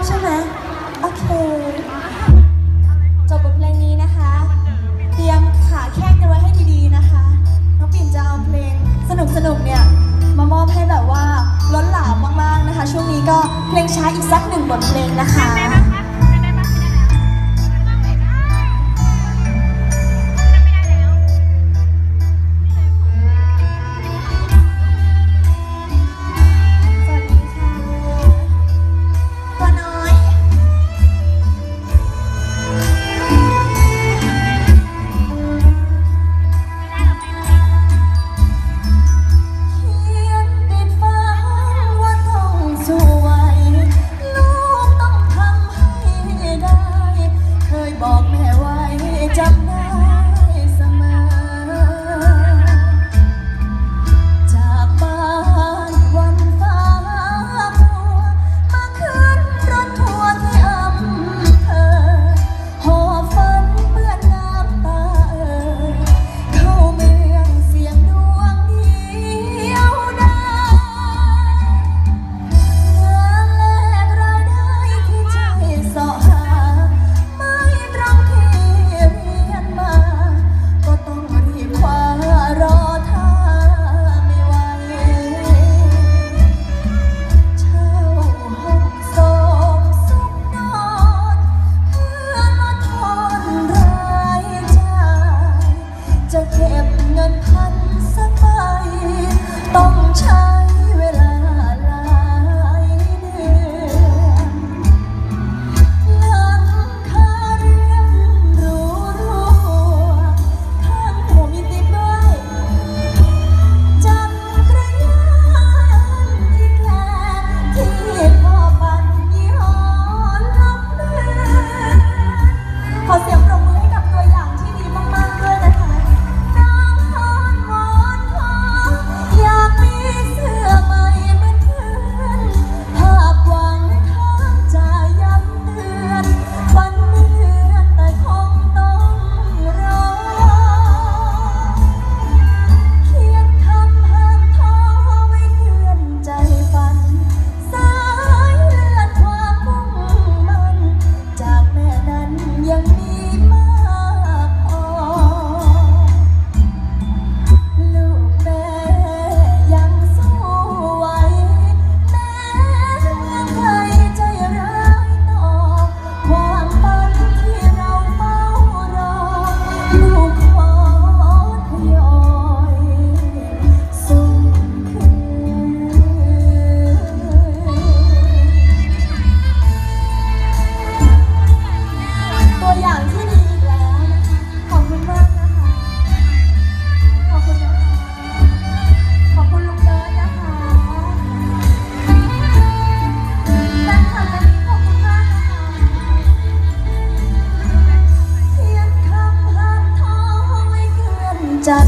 อบใช่ไหมโอเค จบบทเพลงนี้นะคะ เตรียมขาแข้งกันไว้ให้ดีๆนะคะ น้องปิ่นจะเอาเพลงสนุกๆเนี่ยมามอบให้แบบว่าล้นหลามมากๆนะคะ ช่วงนี้ก็เพลงช้าอีกสักหนึ่งบทเพลงนะคะ จั